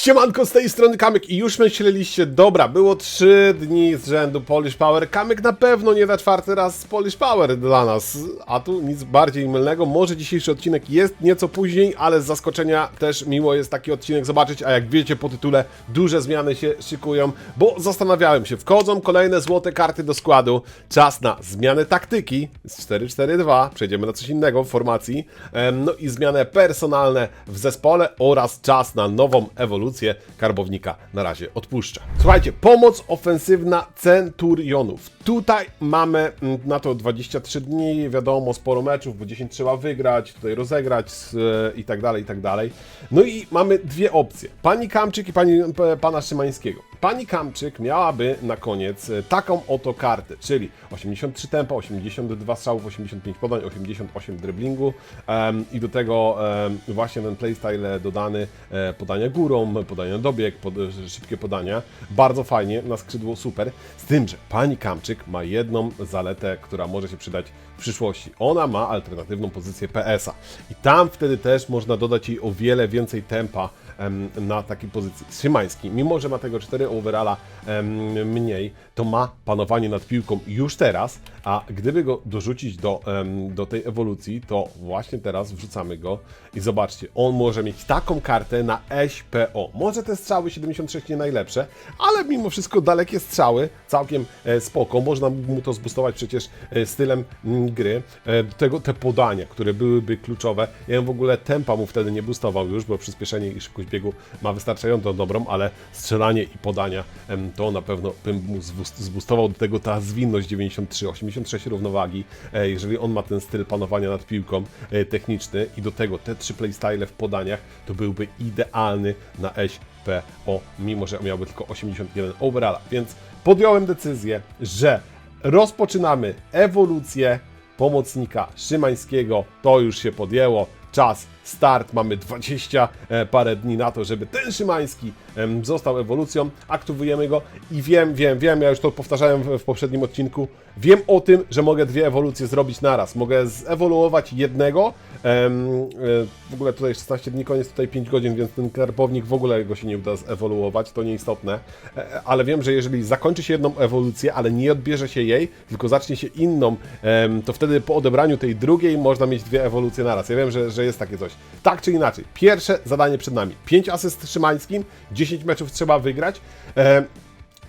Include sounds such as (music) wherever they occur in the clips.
Siemanko, z tej strony Kamyk i już myśleliście, dobra, było 3 dni z rzędu Polish Power, Kamyk na pewno nie da czwarty raz Polish Power dla nas, a tu nic bardziej mylnego, może dzisiejszy odcinek jest nieco później, ale z zaskoczenia też miło jest taki odcinek zobaczyć, a jak wiecie po tytule, duże zmiany się szykują, bo zastanawiałem się, wchodzą kolejne złote karty do składu, czas na zmianę taktyki. z 4-4-2, przejdziemy na coś innego w formacji, no i zmiany personalne w zespole oraz czas na nową ewolucję karbownika na razie odpuszcza. Słuchajcie, pomoc ofensywna Centurionów. Tutaj mamy mm, na to 23 dni, wiadomo, sporo meczów, bo 10 trzeba wygrać, tutaj rozegrać s- i tak dalej, i tak dalej. No i mamy dwie opcje. Pani Kamczyk i pani, p- pana Szymańskiego. Pani Kamczyk miałaby na koniec e, taką oto kartę, czyli 83 tempa, 82 strzałów, 85 podań, 88 driblingu em, i do tego em, właśnie ten playstyle dodany, e, podania górą, podania dobieg, pod, szybkie podania. Bardzo fajnie, na skrzydło super. Z tym, że pani Kamczyk ma jedną zaletę, która może się przydać w przyszłości. Ona ma alternatywną pozycję PS-a i tam wtedy też można dodać jej o wiele więcej tempa em, na takiej pozycji. Szymański, mimo że ma tego 4 overalla mniej, to ma panowanie nad piłką już teraz, a gdyby go dorzucić do, do tej ewolucji, to właśnie teraz wrzucamy go i zobaczcie, on może mieć taką kartę na SPO. Może te strzały 76 nie najlepsze, ale mimo wszystko dalekie strzały, całkiem e, spoko, można mu to zbustować przecież e, stylem mm, gry. E, tego te podania, które byłyby kluczowe. Ja w ogóle tempa mu wtedy nie boostował już, bo przyspieszenie i szybkość ma wystarczająco dobrą, ale strzelanie i podania to na pewno bym mu zboostował do tego ta zwinność 93, 86 równowagi, e, jeżeli on ma ten styl panowania nad piłką e, techniczny i do tego te trzy playstyle w podaniach, to byłby idealny na SPO, mimo że miałby tylko 81 overalla, więc podjąłem decyzję, że rozpoczynamy ewolucję pomocnika Szymańskiego. To już się podjęło. Czas, start. Mamy 20 e, parę dni na to, żeby ten Szymański został ewolucją. Aktywujemy go i wiem, wiem, wiem, ja już to powtarzałem w, poprzednim odcinku. Wiem o tym, że mogę dwie ewolucje zrobić naraz. Mogę zewoluować jednego. e, w ogóle tutaj 16 dni, koniec tutaj 5 godzin, więc ten karbownik w ogóle go się nie uda zewoluować, to nieistotne. E, ale wiem, że jeżeli zakończy się jedną ewolucję, ale nie odbierze się jej, tylko zacznie się inną, to wtedy po odebraniu tej drugiej można mieć dwie ewolucje naraz. Ja wiem, że, że jest takie coś. Tak czy inaczej, pierwsze zadanie przed nami. 5 asyst Szymańskim, 10 meczów trzeba wygrać. Em,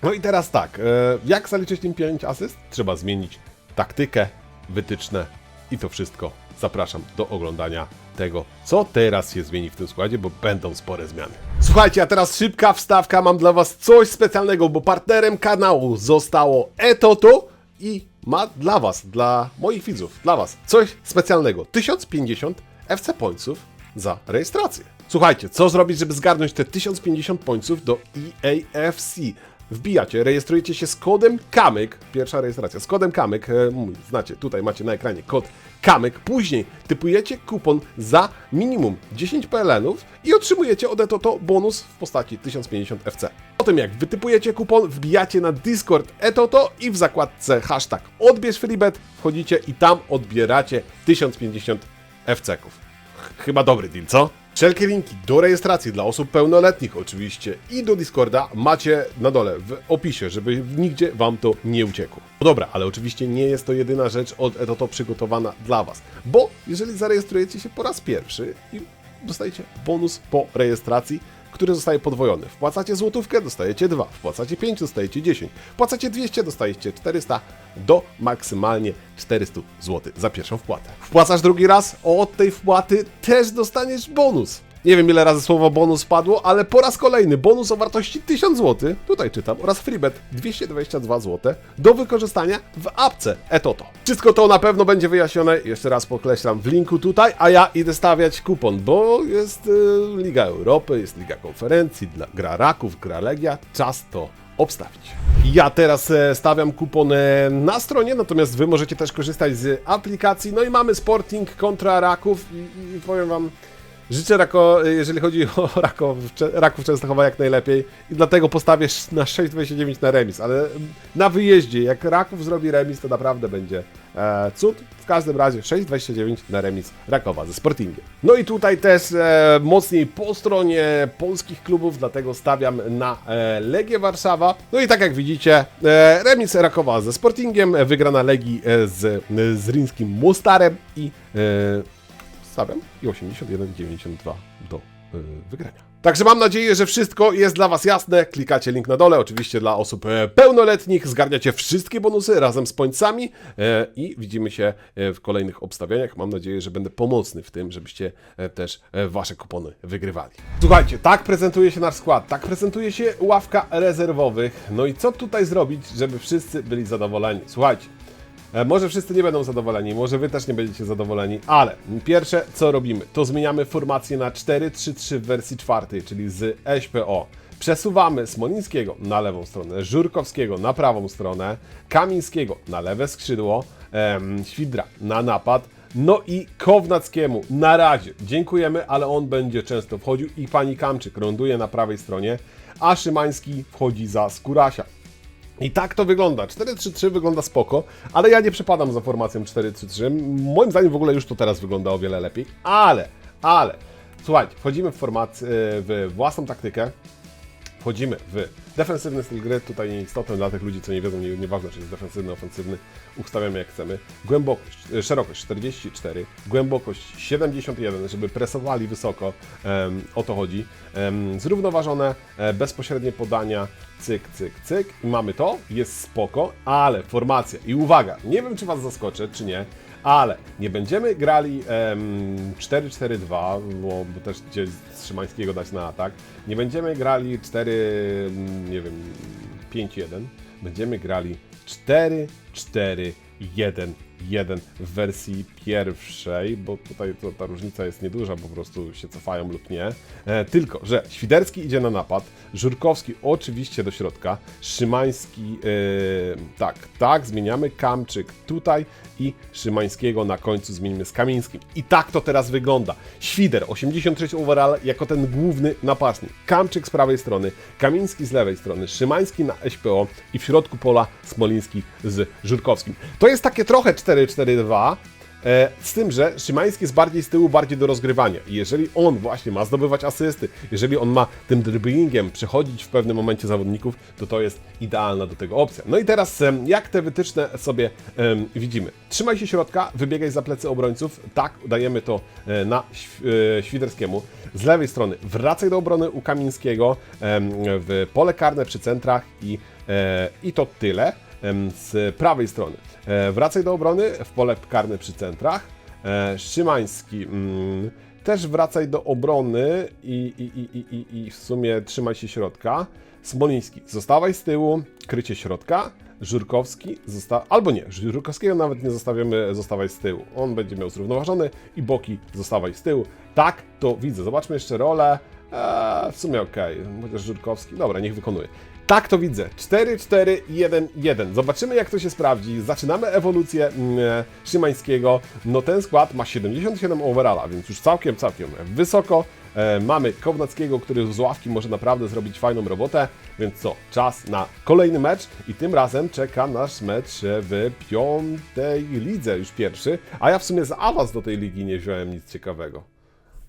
no i teraz tak, e, jak zaliczyć tym 5 asyst? Trzeba zmienić taktykę, wytyczne i to wszystko. Zapraszam do oglądania tego, co teraz się zmieni w tym składzie, bo będą spore zmiany. Słuchajcie, a teraz szybka wstawka, mam dla Was coś specjalnego, bo partnerem kanału zostało Etoto i ma dla Was, dla moich widzów, dla Was coś specjalnego. 1050 FC Pointsów za rejestrację. Słuchajcie, co zrobić, żeby zgarnąć te 1050 pońców do EAFC? Wbijacie, rejestrujecie się z kodem KAMYK, pierwsza rejestracja, z kodem KAMYK, e, znacie, tutaj macie na ekranie kod KAMYK, później typujecie kupon za minimum 10 PLN-ów i otrzymujecie od Etoto bonus w postaci 1050 FC. Po tym jak wytypujecie kupon, wbijacie na Discord Etoto i w zakładce hashtag odbierz freebet wchodzicie i tam odbieracie 1050 FC-ków. Chyba dobry deal, co? Wszelkie linki do rejestracji dla osób pełnoletnich oczywiście i do Discorda macie na dole w opisie, żeby nigdzie wam to nie uciekło. No dobra, ale oczywiście nie jest to jedyna rzecz od Etoto przygotowana dla was, bo jeżeli zarejestrujecie się po raz pierwszy i dostajecie bonus po rejestracji, który zostaje podwojony. Wpłacacie złotówkę, dostajecie 2, wpłacacie 5, dostajecie 10, wpłacacie 200, dostajecie 400, do maksymalnie 400 zł za pierwszą wpłatę. Wpłacasz drugi raz, od tej wpłaty też dostaniesz bonus. Nie wiem ile razy słowo bonus padło, ale po raz kolejny bonus o wartości 1000 zł, tutaj czytam, oraz freebet 222 zł do wykorzystania w apce Etoto. Wszystko to na pewno będzie wyjaśnione, jeszcze raz pokreślam, w linku tutaj, a ja idę stawiać kupon, bo jest y, Liga Europy, jest Liga Konferencji, dla, gra Raków, gra Legia, czas to obstawić. Ja teraz e, stawiam kupon e, na stronie, natomiast Wy możecie też korzystać z aplikacji. No i mamy Sporting kontra Raków i, i powiem Wam, Życzę Rako, jeżeli chodzi (laughs) o Raków, Raków Częstochowa jak najlepiej i dlatego postawię na 6,29 na remis, ale na wyjeździe, jak Raków zrobi remis, to naprawdę będzie e, cud. W każdym razie 6,29 na remis Rakowa ze Sportingiem. No i tutaj też e, mocniej po stronie polskich klubów, dlatego stawiam na e, Legię Warszawa. No i tak jak widzicie, e, remis Rakowa ze Sportingiem, wygrana Legii e, z, z Rińskim Mostarem i e, stawiam i 81,92 do y, wygrania. Także mam nadzieję, że wszystko jest dla Was jasne. Klikacie link na dole, oczywiście dla osób e, pełnoletnich. Zgarniacie wszystkie bonusy razem z pońcami e, i widzimy się e, w kolejnych obstawieniach. Mam nadzieję, że będę pomocny w tym, żebyście też Wasze kupony wygrywali. Słuchajcie, tak prezentuje się nasz skład, tak prezentuje się ławka rezerwowych. No i co tutaj zrobić, żeby wszyscy byli zadowoleni? Słuchajcie, Może wszyscy nie będą zadowoleni, może wy też nie będziecie zadowoleni, ale pierwsze co robimy, to zmieniamy formację na 4-3-3 w wersji czwartej, czyli z SPO. Przesuwamy Smolińskiego na lewą stronę, Żurkowskiego na prawą stronę, Kamińskiego na lewe skrzydło, em, Świdra na napad, no i Kownackiemu na razie dziękujemy, ale on będzie często wchodził i pani Kamczyk ląduje na prawej stronie, a Szymański wchodzi za Skurasia. I tak to wygląda. 4-3-3 wygląda spoko, ale ja nie przepadam za formacją 4-3-3. Moim zdaniem w ogóle już to teraz wygląda o wiele lepiej. Ale, ale, słuchajcie, wchodzimy w format, y, w własną taktykę, wchodzimy w defensywny styl gry, tutaj nieistotne dla tych ludzi, co nie wiedzą, nie, nieważne czy jest defensywny, ofensywny, ustawiamy jak chcemy. Głębokość, e, szerokość 44, głębokość 71, żeby presowali wysoko, em, o to chodzi. Em, zrównoważone, e, bezpośrednie podania, cyk, cyk, cyk i mamy to, jest spoko, ale formacja i uwaga, nie wiem czy Was zaskoczę, czy nie, ale nie będziemy grali em, 4-4-2, bo, bo też gdzieś Szymańskiego dać na atak. Nie będziemy grali 4, mm, nie wiem, 5-1. Będziemy grali 4-4-1. 1 w wersji pierwszej, bo tutaj to, ta różnica jest nieduża, po prostu się cofają lub nie. E, tylko, że Świderski idzie na napad, Żurkowski oczywiście do środka, Szymański, e, tak, tak, zmieniamy Kamczyk tutaj i Szymańskiego na końcu zmienimy z Kamińskim. I tak to teraz wygląda. Świder, 83 overall jako ten główny napastnik. Kamczyk z prawej strony, Kamiński z lewej strony, Szymański na SPO i w środku pola Smoliński z Żurkowskim. To jest takie trochę 4-4-2, e, z tym, że Szymański jest bardziej z tyłu, bardziej do rozgrywania. I jeżeli on właśnie ma zdobywać asysty, jeżeli on ma tym dribblingiem przechodzić w pewnym momencie zawodników, to to jest idealna do tego opcja. No i teraz jak te wytyczne sobie widzimy. Trzymaj się środka, wybiegaj za plecy obrońców. Tak, dajemy to e, na e, Świderskiemu. Z lewej strony wracaj do obrony u Kamińskiego w pole karne przy centrach i, i to tyle. Z prawej strony e, wracaj do obrony w pole karne przy centrach. E, Szymański mm, też wracaj do obrony i, i, i, i, i, w sumie trzymaj się środka. Smoliński, zostawaj z tyłu, krycie środka. Żurkowski, zosta- albo nie, Żurkowskiego nawet nie zostawiamy, zostawaj z tyłu. On będzie miał zrównoważony i boki zostawaj z tyłu. Tak, to widzę. Zobaczmy jeszcze rolę. Eee, w sumie okej, chociaż Żurkowski, dobra, niech wykonuje. Tak to widzę. 4, 4, 1, 1. Zobaczymy jak to się sprawdzi. Zaczynamy ewolucję mm, e, Szymańskiego. No ten skład ma 77 overalla, więc już całkiem, całkiem wysoko. E, mamy Kownackiego, który z ławki może naprawdę zrobić fajną robotę. Więc co? Czas na kolejny mecz i tym razem czeka nasz mecz w piątej lidze, już pierwszy. A ja w sumie za awans do tej ligi nie wziąłem nic ciekawego.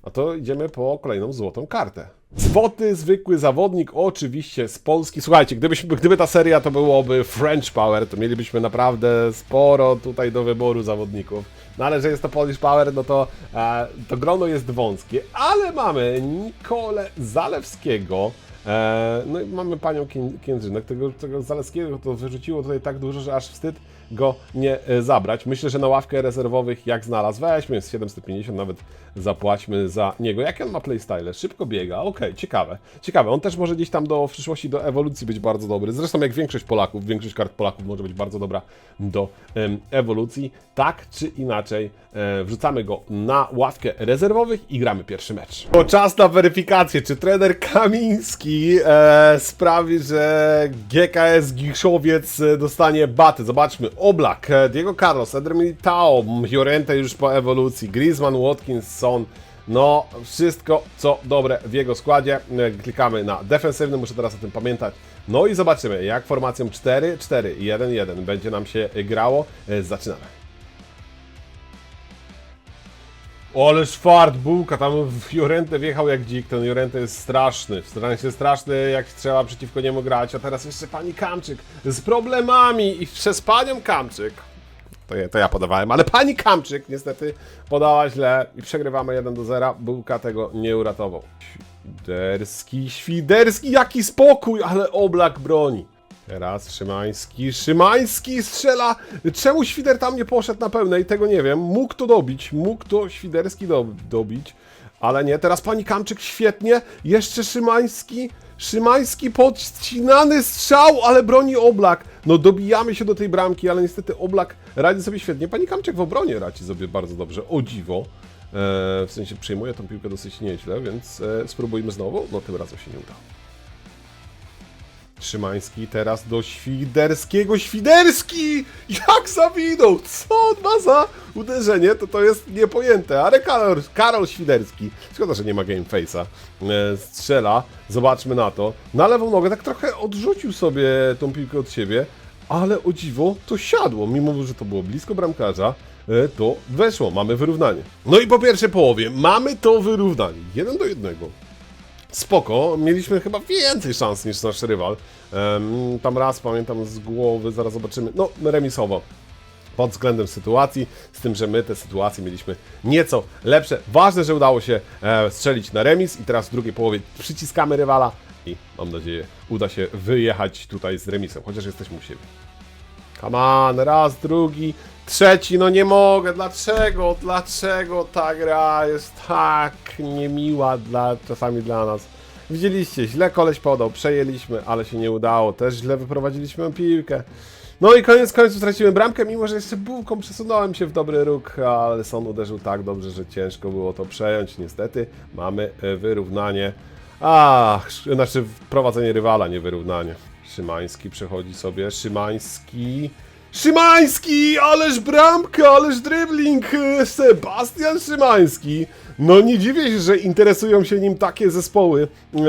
A to idziemy po kolejną złotą kartę. Złoty, zwykły zawodnik, oczywiście z Polski. Słuchajcie, gdybyśmy, gdyby ta seria to byłoby French Power, to mielibyśmy naprawdę sporo tutaj do wyboru zawodników. No ale że jest to Polish Power, no to e, to grono jest wąskie. Ale mamy Nikolę Zalewskiego. E, no i mamy panią Kiędrzynek. Tego, tego Zalewskiego to wyrzuciło tutaj tak dużo, że aż wstyd go nie e, zabrać. Myślę, że na ławkę rezerwowych jak znalazł, weźmy z 750, nawet zapłaćmy za niego. Jakie on ma playstyle? Szybko biega, okej, ciekawe. Ciekawe, on też może gdzieś tam do w przyszłości do ewolucji być bardzo dobry. Zresztą jak większość Polaków, większość kart Polaków może być bardzo dobra do em, ewolucji. Tak czy inaczej, e, wrzucamy go na ławkę rezerwowych i gramy pierwszy mecz. To czas na weryfikację, czy trener Kamiński e, sprawi, że GKS Giszowiec e, dostanie baty. Zobaczmy, Oblak, e, Diego Carlos, Eder Militao, już po ewolucji, Griezmann, Watkins, Son, No, wszystko co dobre w jego składzie. E, Klikamy na defensywny, muszę teraz o tym pamiętać. No i zobaczymy, jak formacją 4-4-1-1 będzie nam się grało. E, Zaczynamy. Oleż fart, bułka, tam w Jorentę wjechał jak dzik, ten Jorentę jest straszny, w sensie straszny jak trzeba przeciwko niemu grać, a teraz jeszcze pani Kamczyk z problemami i przez panią Kamczyk, to ja, to ja podawałem, ale pani Kamczyk niestety podała źle i przegrywamy 1 do 0, bułka tego nie uratował. Świderski, Świderski, jaki spokój, ale oblak broni. Teraz Szymański, Szymański strzela! Czemu Świder tam nie poszedł na pełnej? Tego nie wiem. Mógł to dobić, mógł to Świderski do, dobić, ale nie. Teraz pani Kamczyk świetnie, jeszcze Szymański, Szymański podcinany strzał, ale broni Oblak. No dobijamy się do tej bramki, ale niestety Oblak radzi sobie świetnie. Pani Kamczyk w obronie radzi sobie bardzo dobrze, o dziwo. E, w sensie przyjmuje tą piłkę dosyć nieźle, więc e, spróbujmy znowu. No tym razem się nie udało. Szymański teraz do Świderskiego. Świderski! Jak zawinął! Co on ma za uderzenie? To to jest niepojęte. Ale Karol, Karol Świderski. Szkoda, że nie ma gameface'a. E, strzela. Zobaczmy na to. Na lewą nogę tak trochę odrzucił sobie tą piłkę od siebie. Ale o dziwo to siadło. Mimo, że to było blisko bramkarza, e, to weszło. Mamy wyrównanie. No i po pierwszej połowie mamy to wyrównanie. Jeden do jednego spoko. Mieliśmy chyba więcej szans niż nasz rywal. Em, tam raz pamiętam z głowy, zaraz zobaczymy. No, remisowo. Pod względem sytuacji, z tym, że my te sytuacje mieliśmy nieco lepsze. Ważne, że udało się e, strzelić na remis i teraz w drugiej połowie przyciskamy rywala i mam nadzieję uda się wyjechać tutaj z remisem, chociaż jesteśmy u siebie. Come on, raz, drugi, trzeci, no nie mogę, dlaczego, dlaczego ta gra jest tak niemiła dla, czasami dla nas. Widzieliście, źle koleś podał, przejęliśmy, ale się nie udało, też źle wyprowadziliśmy piłkę. No i koniec końców straciłem bramkę, mimo że jeszcze bułką przesunąłem się w dobry róg, ale Son uderzył tak dobrze, że ciężko było to przejąć. Niestety mamy e, wyrównanie. Ach, sz- znaczy prowadzenie rywala, nie wyrównanie. Szymański przechodzi sobie, Szymański. Szymański! Ależ bramka, ależ dribbling! Sebastian Szymański! No nie dziwię się, że interesują się nim takie zespoły e,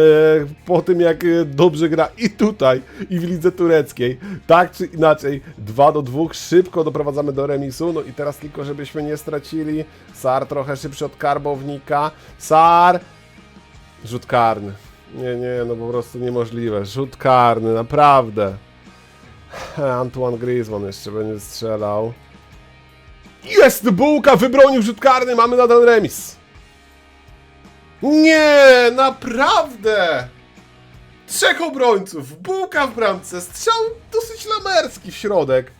po tym jak dobrze gra i tutaj, i w lidze tureckiej. Tak czy inaczej, 2 do 2, szybko doprowadzamy do remisu. No i teraz tylko, żebyśmy nie stracili. Sar trochę szybszy od karbownika. Sar! Rzut karny. Nie, nie, no po prostu niemożliwe. Rzut karny, naprawdę. (laughs) Antoine Griezmann jeszcze będzie strzelał. Jest! Bułka wybronił rzut karny, mamy nadal remis. Nie, naprawdę! Trzech obrońców, bułka w bramce, strzał dosyć lamerski w środek.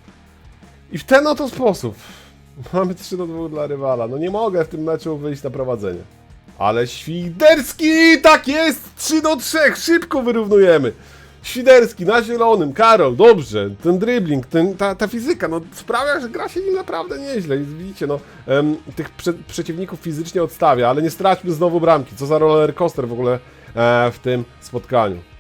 I w ten oto sposób (laughs) mamy 3 do 2 dla rywala. No nie mogę w tym meczu wyjść na prowadzenie. Ale Świderski, tak jest! 3 do 3, szybko wyrównujemy. Świderski na zielonym, Karol, dobrze, ten dribbling, ten, ta, ta fizyka, no sprawia, że gra się nim naprawdę nieźle. I widzicie, no, em, tych prze, przeciwników fizycznie odstawia, ale nie straćmy znowu bramki. Co za roller coaster w ogóle e, w tym spotkaniu.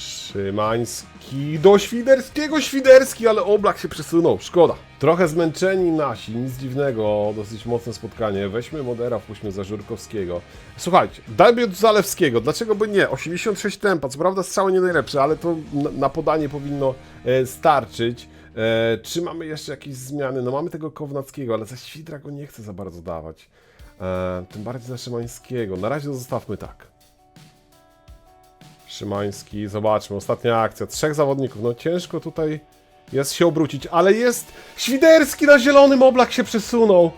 Szymański do Świderskiego, Świderski, ale oblak się przesunął, szkoda. Trochę zmęczeni nasi, nic dziwnego, dosyć mocne spotkanie. Weźmy Modera, wpuśćmy za Żurkowskiego. Słuchajcie, od Zalewskiego, dlaczego by nie? 86 tempa, co prawda strzały nie najlepsze, ale to na, na podanie powinno e, starczyć. E, czy mamy jeszcze jakieś zmiany? No mamy tego Kownackiego, ale za Świdra go nie chcę za bardzo dawać. E, tym bardziej za Szymańskiego. Na razie zostawmy tak. Szymański, zobaczmy, ostatnia akcja, trzech zawodników, no ciężko tutaj jest się obrócić, ale jest Świderski na zielonym, oblak się przesunął.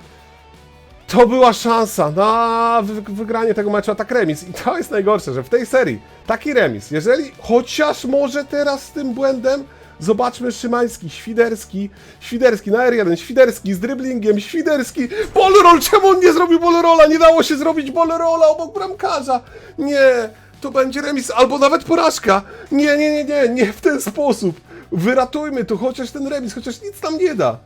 To była szansa na wy wygranie tego meczu, a tak remis. I to jest najgorsze, że w tej serii taki remis, jeżeli chociaż może teraz z tym błędem, zobaczmy Szymański, Świderski, Świderski na R1, Świderski z dribblingiem, Świderski, Bolroll, czemu on nie zrobił Bolrolla? Nie dało się zrobić Bolrolla obok bramkarza. Nie, to będzie remis albo nawet porażka. Nie, nie, nie, nie, nie w ten sposób. Wyratujmy tu chociaż ten remis, chociaż nic tam nie da.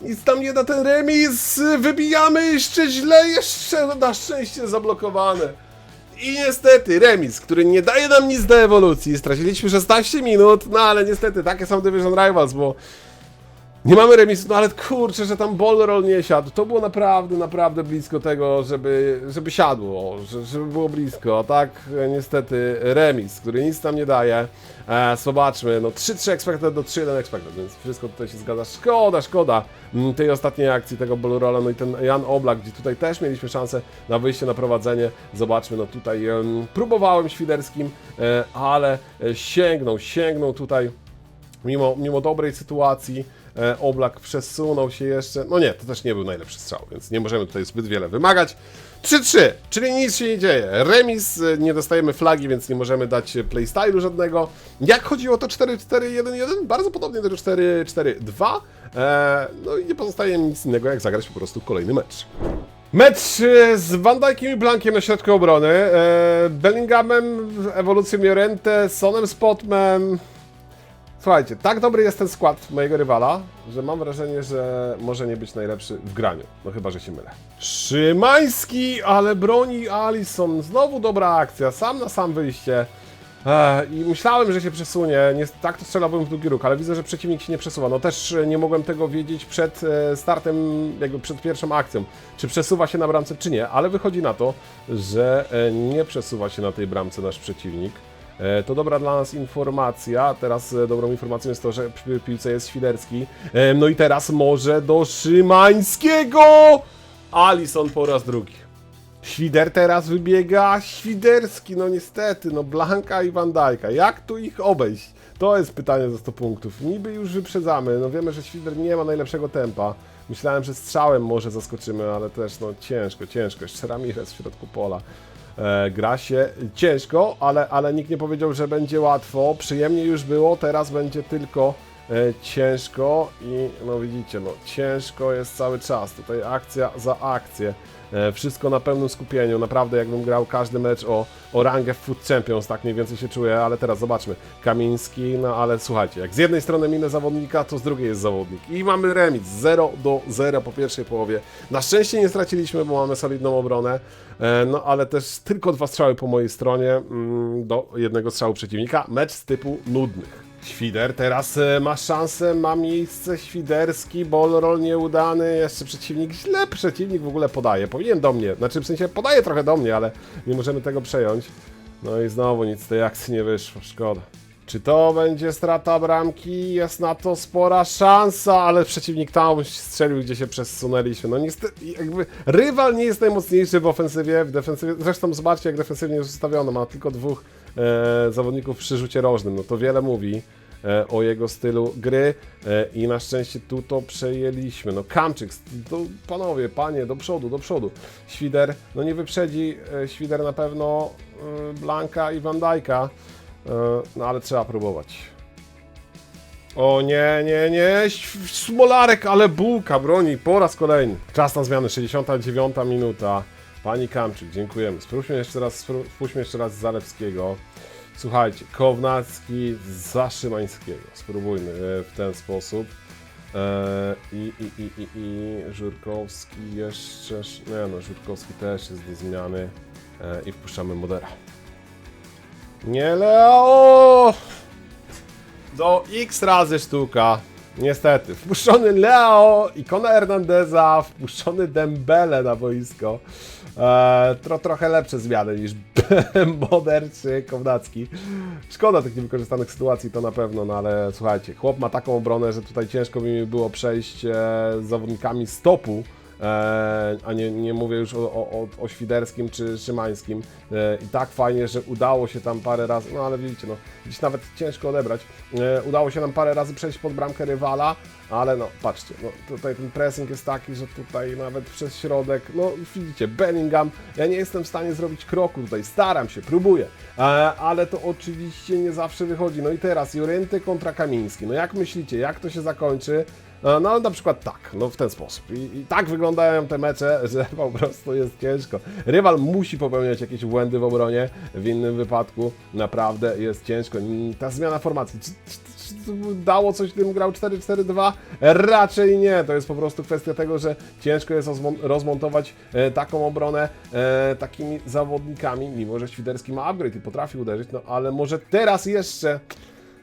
Nic tam nie da ten remis. Wybijamy jeszcze źle, jeszcze na szczęście zablokowane. I niestety remis, który nie daje nam nic do ewolucji. Straciliśmy 16 minut, no ale niestety takie są Division Rivals, bo Nie mamy remisu, no ale kurczę, że tam ball roll nie siadł. To było naprawdę, naprawdę blisko tego, żeby, żeby siadło, że- żeby było blisko. A tak e, niestety remis, który nic nam nie daje. E, zobaczmy, no 3-3 expected do 3-1 expected, więc wszystko tutaj się zgadza. Szkoda, szkoda mm, tej ostatniej akcji, tego ball rolla. No i ten Jan Oblak, gdzie tutaj też mieliśmy szansę na wyjście na prowadzenie. Zobaczmy, no tutaj em, próbowałem świderskim, e, ale e, sięgnął, sięgnął tutaj mimo, mimo dobrej sytuacji e, Oblak przesunął się jeszcze. No nie, to też nie był najlepszy strzał, więc nie możemy tutaj zbyt wiele wymagać. 3-3, czyli nic się nie dzieje. Remis, e, nie dostajemy flagi, więc nie możemy dać e, playstylu żadnego. Jak chodzi o to 4-4-1-1? Bardzo podobnie do 4-4-2. E, no i nie pozostaje nic innego, jak zagrać po prostu kolejny mecz. Mecz e, z Van Dijkiem i Blankiem na środku obrony. E, Bellinghamem, ewolucją Jorente, Sonem Spotman. Słuchajcie, tak dobry jest ten skład mojego rywala, że mam wrażenie, że może nie być najlepszy w graniu. No chyba, że się mylę. Szymański, ale broni Alison. Znowu dobra akcja, sam na sam wyjście. Ech, I myślałem, że się przesunie. Nie, tak to strzelałbym w długi róg, ale widzę, że przeciwnik się nie przesuwa. No też e, nie mogłem tego wiedzieć przed e, startem, jakby przed pierwszą akcją. Czy przesuwa się na bramce, czy nie, ale wychodzi na to, że e, nie przesuwa się na tej bramce nasz przeciwnik. E, To dobra dla nas informacja. Teraz e, dobrą informacją jest to, że przy piłce jest Świderski. E, No i teraz może do Szymańskiego! Alison po raz drugi. Świder teraz wybiega, Świderski, no niestety, no Blanka i Van Dijk'a. Jak tu ich obejść? To jest pytanie za 100 punktów. Niby już wyprzedzamy, no wiemy, że Świder nie ma najlepszego tempa. Myślałem, że strzałem może zaskoczymy, ale też no ciężko, ciężko. Jeszcze Ramirez w środku pola. E, gra się ciężko, ale, ale nikt nie powiedział, że będzie łatwo. Przyjemnie już było, teraz będzie tylko e, ciężko i no widzicie, no ciężko jest cały czas. Tutaj akcja za akcję. E, wszystko na pełnym skupieniu. Naprawdę jakbym grał każdy mecz o, o rangę w Food Champions, tak mniej więcej się czuję, ale teraz zobaczmy. Kamiński, no ale słuchajcie, jak z jednej strony minę zawodnika, to z drugiej jest zawodnik. I mamy remis 0 do 0 po pierwszej połowie. Na szczęście nie straciliśmy, bo mamy solidną obronę, e, no ale też tylko dwa strzały po mojej stronie mm, do jednego strzału przeciwnika. Mecz z typu nudnych. Świder teraz e, ma szansę, ma miejsce Świderski, ball roll nieudany, jeszcze przeciwnik, źle przeciwnik w ogóle podaje, powinien do mnie, znaczy w sensie podaje trochę do mnie, ale nie możemy tego przejąć. No i znowu nic z tej akcji nie wyszło, szkoda. Czy to będzie strata bramki? Jest na to spora szansa, ale przeciwnik tam strzelił, gdzie się przesunęliśmy. No niestety, jakby rywal nie jest najmocniejszy w ofensywie, w defensywie. Zresztą zobaczcie, jak defensywnie jest ustawiony. Ma tylko dwóch e, zawodników przy rzucie rożnym. No to wiele mówi e, o jego stylu gry e, i na szczęście tu to przejęliśmy. No Kamczyk, to panowie, panie, do przodu, do przodu. Świder, no nie wyprzedzi e, Świder na pewno e, Blanka i. E, No ale trzeba próbować. O nie, nie, nie, Smolarek, ale bułka broni po raz kolejny. Czas na zmianę, 69 minuta. Pani Kamczyk, dziękujemy. Spróbujmy jeszcze raz, spójrzmy jeszcze raz Zalewskiego. Słuchajcie, Kownacki za Szymańskiego. Spróbujmy e, w ten sposób. E, I, i, i, i, i Żurkowski jeszcze. Nie no, Żurkowski też jest do zmiany. E, I wpuszczamy Modera. Nie Leo! Do x razy sztuka. Niestety. Wpuszczony Leo, ikona Hernandeza, wpuszczony Dembele na boisko. Eee, tro, trochę lepsze zmiany niż (laughs) Moder czy Kownacki. Szkoda tych niewykorzystanych sytuacji, to na pewno, no ale słuchajcie, chłop ma taką obronę, że tutaj ciężko mi było przejść e, z zawodnikami stopu. E, a nie, nie mówię już o, o, o, Świderskim czy Szymańskim. E, I tak fajnie, że udało się tam parę razy, no ale widzicie, no, dziś nawet ciężko odebrać. E, udało się nam parę razy przejść pod bramkę rywala, ale no, patrzcie, no, tutaj ten pressing jest taki, że tutaj nawet przez środek, no widzicie, Bellingham, ja nie jestem w stanie zrobić kroku tutaj, staram się, próbuję, ale to oczywiście nie zawsze wychodzi. No i teraz Jorynty kontra Kamiński, no jak myślicie, jak to się zakończy? E, No na przykład tak, no w ten sposób. I, I tak wyglądają te mecze, (laughs) że po prostu jest ciężko. Rywal musi popełniać jakieś błędy w obronie, w innym wypadku naprawdę jest ciężko. Ta zmiana formacji, czy, czy, czy dało coś, gdybym grał 4-4-2? Raczej nie, to jest po prostu kwestia tego, że ciężko jest rozmon- rozmontować e, taką obronę e, takimi zawodnikami, mimo że Świderski ma upgrade i potrafi uderzyć, no ale może teraz jeszcze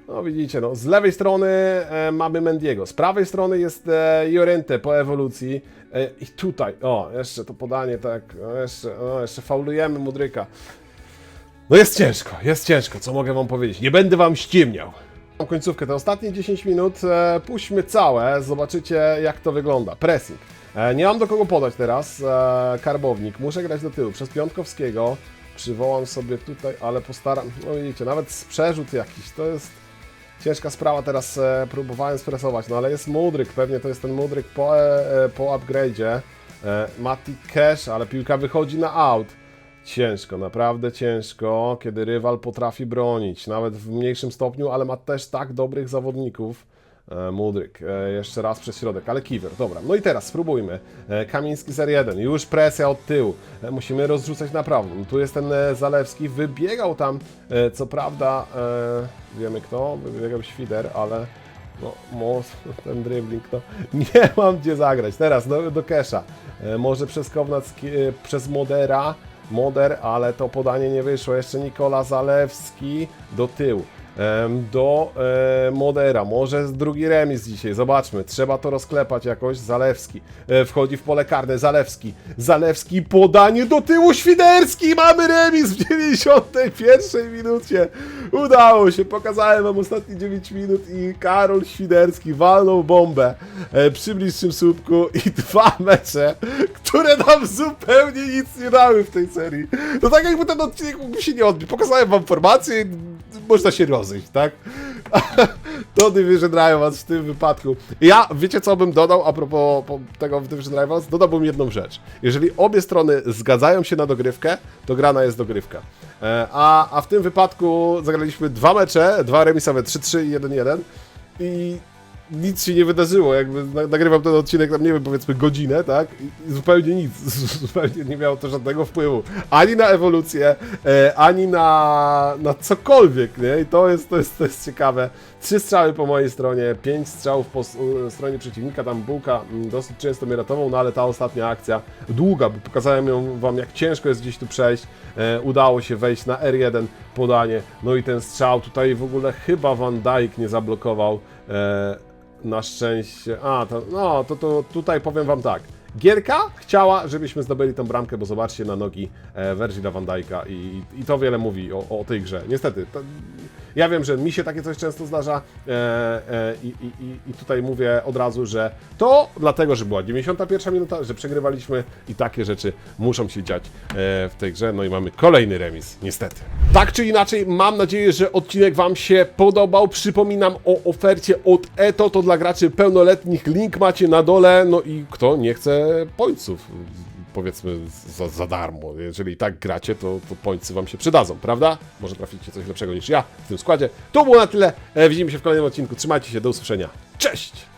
No widzicie, no, z lewej strony e, mamy Mendiego, z prawej strony jest e, Jorente po ewolucji e, i tutaj, o, jeszcze to podanie tak, o, jeszcze, o, jeszcze faulujemy Mudryka. No jest ciężko, jest ciężko, co mogę wam powiedzieć, nie będę wam ściemniał. Mam końcówkę, te ostatnie 10 minut e, puśćmy całe, zobaczycie jak to wygląda. Pressing. E, nie mam do kogo podać teraz, e, karbownik, muszę grać do tyłu, przez Piątkowskiego, przywołam sobie tutaj, ale postaram, no widzicie, nawet z przerzut jakiś, to jest ciężka sprawa teraz, e, próbowałem stresować, no ale jest Mudryk, pewnie to jest ten Mudryk po, e, e, po upgrade'zie, e, Mati Cash, ale piłka wychodzi na out. Ciężko, naprawdę ciężko, kiedy rywal potrafi bronić, nawet w mniejszym stopniu, ale ma też tak dobrych zawodników. E, Mudryk, e, jeszcze raz przez środek, ale Kiwer, dobra. No i teraz spróbujmy. E, Kamiński zer 1, już presja od tyłu. Musimy rozrzucać naprawdę. No, tu jest ten Zalewski, wybiegał tam, co prawda, wiemy kto, wybiegał Świder, ale no, most, (laughs) ten dribbling, no, (laughs) nie mam gdzie zagrać. Teraz do, do. E, może przez Kownacki, e, przez Modera, Moder, ale to podanie nie wyszło. Jeszcze Nikola Zalewski do tyłu. Do e, Modera, może drugi remis dzisiaj, zobaczmy, trzeba to rozklepać jakoś, Zalewski, e, wchodzi w pole karne, Zalewski, Zalewski, podanie do tyłu, Świderski, mamy remis w 91 minucie, udało się, pokazałem wam ostatnie 9 minut i Karol Świderski walnął bombę e, przy bliższym słupku i (laughs) dwa mecze, które nam zupełnie nic nie dały w tej serii. No tak jakby ten odcinek mógłby się nie odbić, pokazałem wam formację, można się rozejść, tak? (laughs) To Division Rivals w tym wypadku. Ja, wiecie co bym dodał a propos po- tego Division Rivals? Dodałbym jedną rzecz. Jeżeli obie strony zgadzają się na dogrywkę, to grana jest dogrywka. E, A, a w tym wypadku zagraliśmy dwa mecze, dwa remisowe, 3-3 i 1-1 i nic się nie wydarzyło, jakby na- nagrywam ten odcinek, tam nie wiem, powiedzmy godzinę, tak? I, zupełnie nic, (laughs) zupełnie nie miało to żadnego wpływu ani na ewolucję, e, ani na, na cokolwiek, nie? I to jest, to, jest, to jest ciekawe. Trzy strzały po mojej stronie, pięć strzałów po u- stronie przeciwnika, tam Bułka mm, dosyć często mnie ratował, no ale ta ostatnia akcja, długa, bo pokazałem ją wam, jak ciężko jest gdzieś tu przejść, e, udało się wejść na R1, podanie, no i ten strzał, tutaj w ogóle chyba Van Dijk nie zablokował, e, na szczęście. A, to, no, to, to tutaj powiem wam tak. Gierka chciała, żebyśmy zdobyli tą bramkę, bo zobaczcie na nogi e, van Dijk'a i, i to wiele mówi o, o tej grze. Niestety, to, ja wiem, że mi się takie coś często zdarza e, e, i, i, i- tutaj mówię od razu, że to dlatego, że była 91 minuta, że przegrywaliśmy i takie rzeczy muszą się dziać e, w tej grze. No i mamy kolejny remis, niestety. Tak czy inaczej, mam nadzieję, że odcinek Wam się podobał. Przypominam o ofercie od Eto, to dla graczy pełnoletnich. Link macie na dole. No i kto nie chce pońców, powiedzmy za, za darmo. Jeżeli tak gracie, to, to pońcy Wam się przydadzą, prawda? Może traficie coś lepszego niż ja w tym składzie. To było na tyle. E, Widzimy się w kolejnym odcinku. Trzymajcie się, do usłyszenia. Cześć!